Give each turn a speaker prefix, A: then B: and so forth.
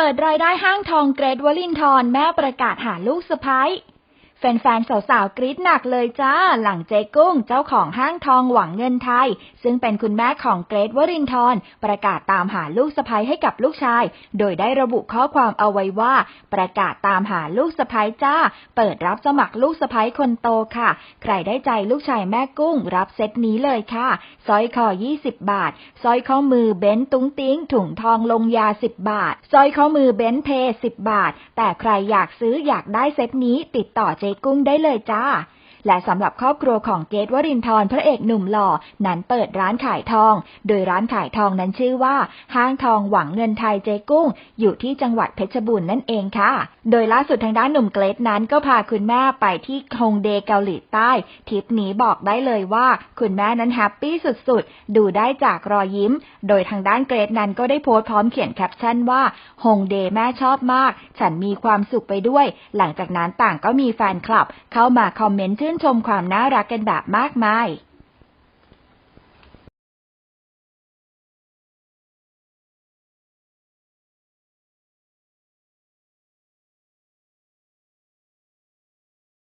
A: ปิดรายได้ห้างทองเกรดวลินทรแม่ประกาศหาลูกสะพ้าย แฟนๆ สาวๆ กรี๊ดหนักเลยจ้า หลังเจ๊กุ้งเจ้าของห้างทองหวังเงินไทย ซึ่งเป็นคุณแม่ของเกรดวรินทร์ประกาศตามหาลูกสะใภ้ให้กับลูกชาย โดยได้ระบุข้อความเอาไว้ว่า ประกาศตามหาลูกสะใภ้จ้า เปิดรับสมัครลูกสะใภ้คนโตค่ะ ใครได้ใจลูกชายแม่กุ้ง รับเซตนี้เลยค่ะสร้อยคอ 20 บาทสร้อยข้อมือเบนตุ้งติ้งถุงทองลงยา 10 บาทสร้อยข้อมือเบนเพย์10 บาท แต่ใครอยากซื้ออยากได้เซตนี้ติดต่อเจกุ้งได้เลยจ้า และสำหรับครอบครัวของเกตวรินทร์พระเอกหนุ่มหล่อ นั้นเปิดร้านขายทอง โดยร้านขายทองนั้นชื่อว่า ห้างทองหวังเงินไทยเจกุ้ง อยู่ที่จังหวัดเพชรบูรณ์นั่นเองค่ะ โดยล่าสุดทางด้านหนุ่มเกรทนั้นก็พาคุณแม่ไปที่ฮงเดเกาหลีใต้ทริปนี้บอกได้เลยว่า คุณแม่นั้นแฮปปี้สุดๆ ดูได้จากรอยยิ้ม โดยทางด้านเกรทนั้นก็ได้โพสต์พร้อมเขียนแคปชั่นว่าฮงเดแม่ชอบมาก ฉันมีความสุขไปด้วย หลังจากนั้นต่างก็มีแฟนคลับ เข้ามาคอมเมนต์ชื่นชมความน่ารักกันแบบมากมาย